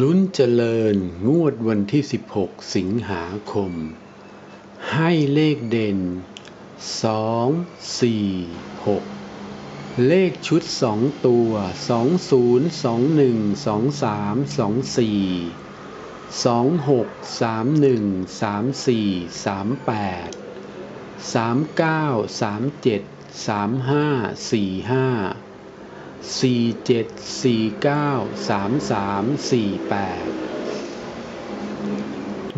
ลุ้นเจริญงวดวันที่ 16 สิงหาคม ให้เลขเด่น 2 4 6 เลขชุด 2 ตัว 20 21 23 24 26 31 34 38 39 37 35 45 สี่เจ็ดสี่เก้าสามสามสี่แปด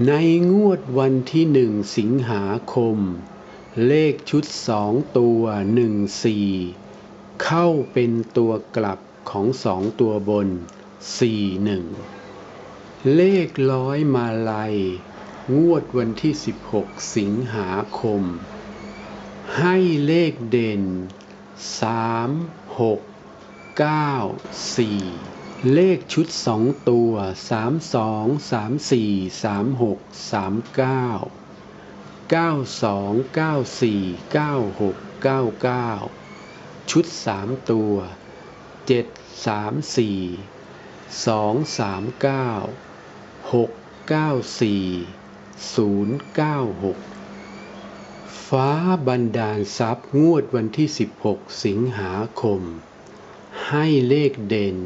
ในงวดวันที่หนึ่งสิงหาคม เลขชุดสองตัวหนึ่งสี่เข้าเป็นตัวกลับของสองตัวบนสี่หนึ่งเลขร้อยมาลัย งวดวันที่สิบหกสิงหาคม ให้เลขเด่นสา มหกเก้าสี่เลขชุดสองตัวสามสองสามสี่สามหกสามเก้าเก้าสองเก้าสี่เก้าหกเก้าเก้าชุดสามตัวเจ็ดสามสี่สองสามเก้าหกเก้าสี่ศูนย์เก้าหกฟ้าบันดาลทรัพย์งวดวันที่ 16 สิงหาคม ให้เลขเด่น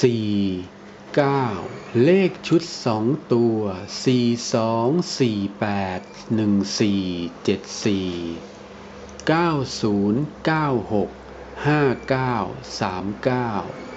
4 9 เลขชุดสองตัว 4 2 4 8 1 4 7 4 9 0 9 6 5 9 3 9